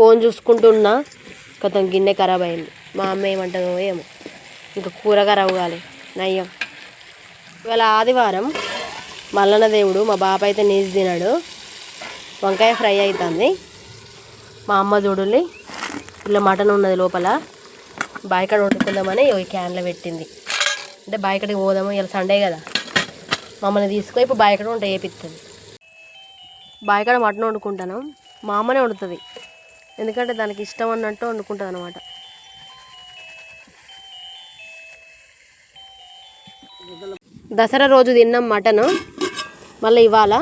Phone చూసుకుంటున్నా. కొంచెం గిన్నె ఖరాబ్ అయింది. మా అమ్మ ఏమంటుందో ఏమో. ఇంకా కూర ఖరాబ్ కాలే. నయ్యం. ఇవాళ ఆదివారం మల్లన్న దేవుడు మా బాప అయితే నీసి తినాడు. వంకాయ ఫ్రై అవుతుంది మా అమ్మ చూడుల్లి ఇలా మటన్ ఉన్నది లోపల. బాయికాడ వండుకుందామని ఈ క్యాన్లో పెట్టింది. అంటే బాయికాడికి పోదాము. ఇలా సండే కదా. మమ్మల్ని తీసుకుని ఇప్పుడు బాయికాడ వంట చేపిస్తుంది. బాయికాడ మటన్ వండుకుంటాను. మా అమ్మనే వండుతుంది. ఎందుకంటే దానికి ఇష్టం అన్నట్టు వండుకుంటుంది అనమాట దసరా రోజు తిన్నాం మటన్ మళ్ళీ ఇవాళ.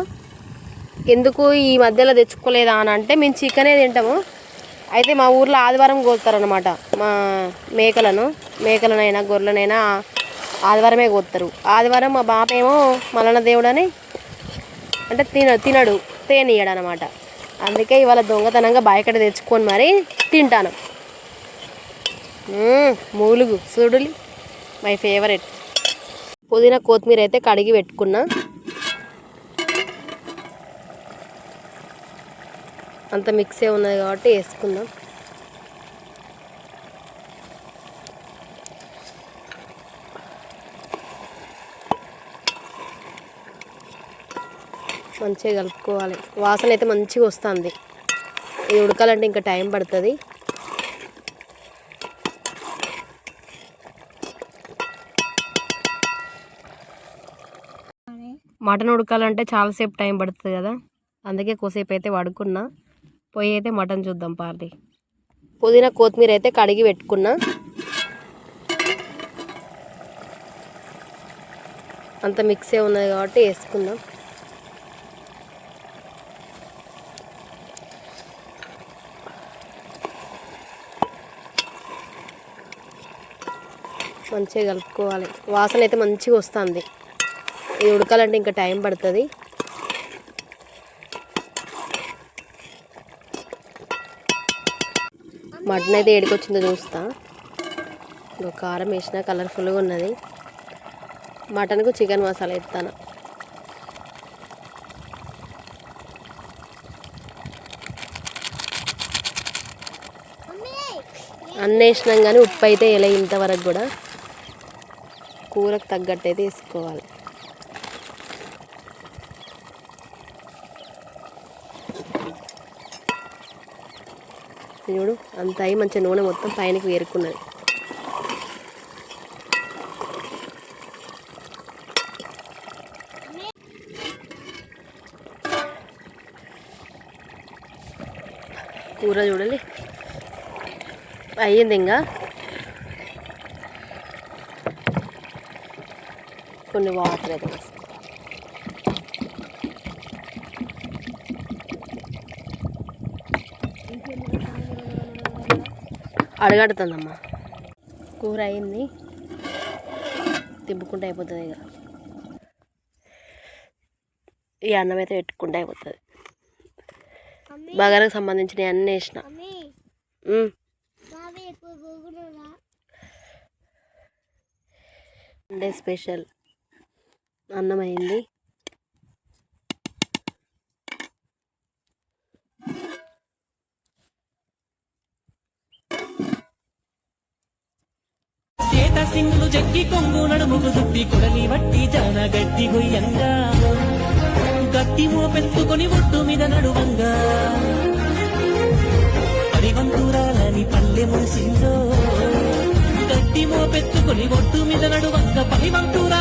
ఎందుకు ఈ మధ్యలో తెచ్చుకోలేదా అని అంటే మేము చికెనే తింటాము. అయితే మా ఊర్లో ఆదివారం కోస్తారనమాట మా మేకలను మేకలనైనా గొర్రెలనైనా ఆదివారమే కోస్తారు ఆదివారం మా బాప ఏమో దేవుడని అంటే తిన తినడు తేనియడనమాట అందుకే ఇవాళ దొంగతనంగా బాయకడ తెచ్చుకొని మరి తింటాను. మూలుగు చూడులి మై ఫేవరెట్. పుదీనా కొత్తిమీర అయితే కడిగి పెట్టుకున్నా. అంత మిక్సే ఉన్నది కాబట్టి వేసుకుందాం మంచిగా కలుపుకోవాలి. వాసన అయితే మంచిగా వస్తుంది. ఇది ఉడకాలంటే ఇంకా టైం పడుతుంది. మటన్ ఉడకాలంటే చాలాసేపు టైం పడుతుంది కదా. అందుకే కొద్దిసేపు అయితే వడుకున్నా పొయ్యి అయితే మటన్ చూద్దాం పార్టీ. పుదీనా కొత్తిమీర అయితే కడిగి పెట్టుకున్నా. అంత మిక్సే ఉన్నది కాబట్టి వేసుకుందాం. మంచిగా కలుపుకోవాలి. వాసన అయితే మంచిగా వస్తుంది. ఇది ఉడకాలంటే ఇంకా టైం పడుతుంది. మటన్ అయితే ఏడికొచ్చిందో చూస్తా. ఇంకో కారం వేసిన కలర్ఫుల్గా ఉన్నది. మటన్కు చికెన్ మసాలా ఇస్తాను అన్నేసినాం కానీ ఉప్పు అయితే ఇలా ఇంతవరకు కూడా. కూరకు తగ్గట్టు అయితే వేసుకోవాలి చూడు అంత అయి మంచి నూనె మొత్తం పైనకి వేరుకున్నది. కూర చూడాలి అయ్యింది ఇంకా. కొన్ని వాటర్ అయితే వేసుకో. అడగడుతుందమ్మా. కూర అయింది. తిప్పుకుంటే అయిపోతుంది ఇక. ఈ అన్నం అయితే పెట్టుకుంటే అయిపోతుంది. బగారకు సంబంధించిన అన్నీ వేసిన. సండే స్పెషల్ అన్నం అయింది సింగులు జగ్గి కొంగు నడుముకు దుట్టి కొడలి వట్టి జాన గట్టి గొయ్యంగా. గట్టి మోపెత్తుకొని ఒడ్డు మీద నడువంగా. పరివంతురాలని పల్లె మురిసిందో. గట్టి మోపెత్తుకొని ఒడ్డు మీద నడువంగా. పరివంతురా